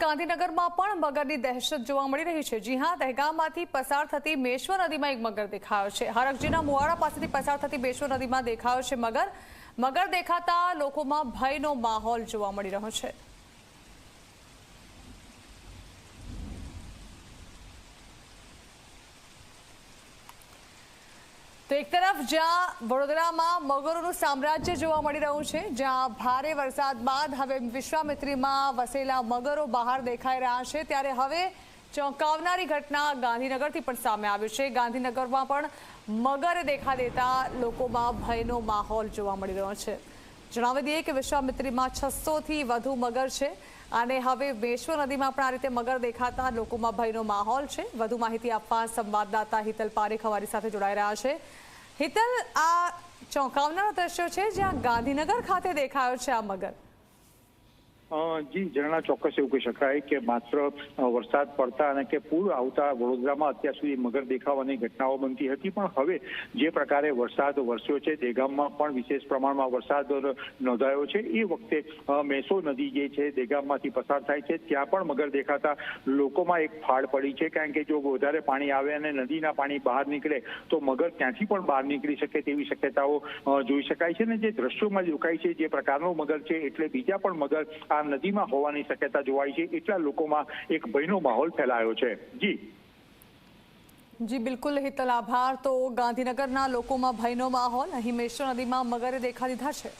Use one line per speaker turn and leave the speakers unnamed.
ગાંધીનગરમાં પણ મગરની દહેશત જોવા મળી રહી છે. જી હા, દહેગામમાંથી પસાર થતી મેશ્વર નદીમાં એક મગર દેખાયો છે. હરકજીના મુવાડા પાસેથી પસાર થતી મેશ્વર નદીમાં દેખાયો છે મગર. મગર દેખાતા લોકોમાં ભયનો માહોલ જોવા મળી રહ્યો છે. તો એક તરફ જ્યાં વડોદરામાં મગરોનું સામ્રાજ્ય જોવા મળી રહ્યું છે, જ્યાં ભારે વરસાદ બાદ હવે વિશ્વામિત્રીમાં વસેલા મગરો બહાર દેખાઈ રહ્યા છે, ત્યારે હવે ચોંકાવનારી ઘટના ગાંધીનગરથી પણ સામે આવ્યું છે. ગાંધીનગરમાં પણ મગરે દેખા દેતા લોકોમાં ભયનો માહોલ જોવા મળી રહ્યો છે. જણાવી દઈએ કે વિશ્વામિત્રીમાં છસોથી વધુ મગર છે અને હવે બેશ્વર નદીમાં પણ આ રીતે મગર દેખાતા લોકોમાં ભયનો માહોલ છે. વધુ માહિતી આપવા સંવાદદાતા હિતલ પારેખ અમારી સાથે જોડાઈ રહ્યા છે. હિતલ, આ ચોંકાવનારા દ્રશ્યો છે જ્યાં ગાંધીનગર ખાતે દેખાયો છે આ મગર.
જી, ઝરણા ચોક્કસ એવું કહી શકાય કે માત્ર વરસાદ પડતા અને કે પૂર આવતા વડોદરામાં અત્યાર સુધી મગર દેખાવાની ઘટનાઓ બનતી હતી. પણ હવે જે પ્રકારે વરસાદ વરસ્યો છે, દેગામમાં પણ વિશેષ પ્રમાણમાં વરસાદ નોંધાયો છે. એ વખતે મેસો નદી જે છે, દેગામમાંથી પસાર થાય છે. ત્યાં પણ મગર દેખાતા લોકોમાં એક ફાળ પડી છે. કારણ કે જો વધારે પાણી આવે અને નદીના પાણી બહાર નીકળે, તો મગર ત્યાંથી પણ બહાર નીકળી શકે તેવી શક્યતાઓ જોઈ શકાય છે. ને જે દ્રશ્યોમાં દેખાય છે, જે પ્રકારનો મગર છે, એટલે બીજા પણ મગર આ નદીમાં હોવાની શક્યતા જોવાય છે એટલા લોકોમાં એક ભયનો માહોલ ફેલાયો છે. જી.
જી, બિલકુલ. હિતલ, આભાર. તો ગાંધીનગરના લોકોમાં ભયનો માહોલ. અહીં મેશ્વર નદીમાં મગરે દેખા દીધા છે.